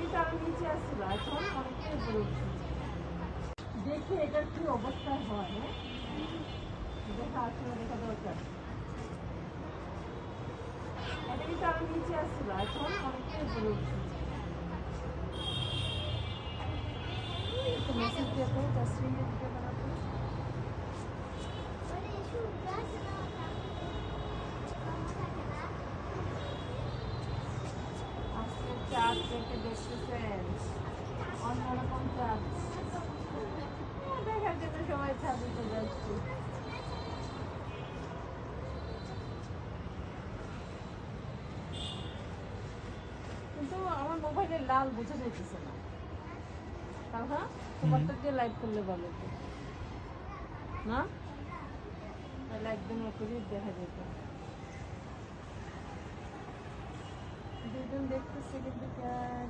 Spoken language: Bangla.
কিন্তু আমি নিচে আসছিল এখন অনেকটাই উঠছি দেখে এটার কি অবস্থা হয়? দেখা আসলে দেখা দরকার। এটা কিন্তু আমি নিচে আসছিল এখন অনেকটাই উঠছি মেসেজ দিয়ে তো তাসরিন চাঁদ থেকে দেখতেছেন অন্যরকম চাঁদ হ্যাঁ, দেখার জন্য সবাই চলে যাচ্ছি কিন্তু আমার মোবাইলে লাল বোঝা যাইতেছে না। তাও হ্যাঁ? তোমারটা দিয়ে লাইভ করলে বলো তো না? তাহলে একদম দেখা যেত দুজন দেখতেছে কিন্তু কে দেখতেছে বুঝতেছে না।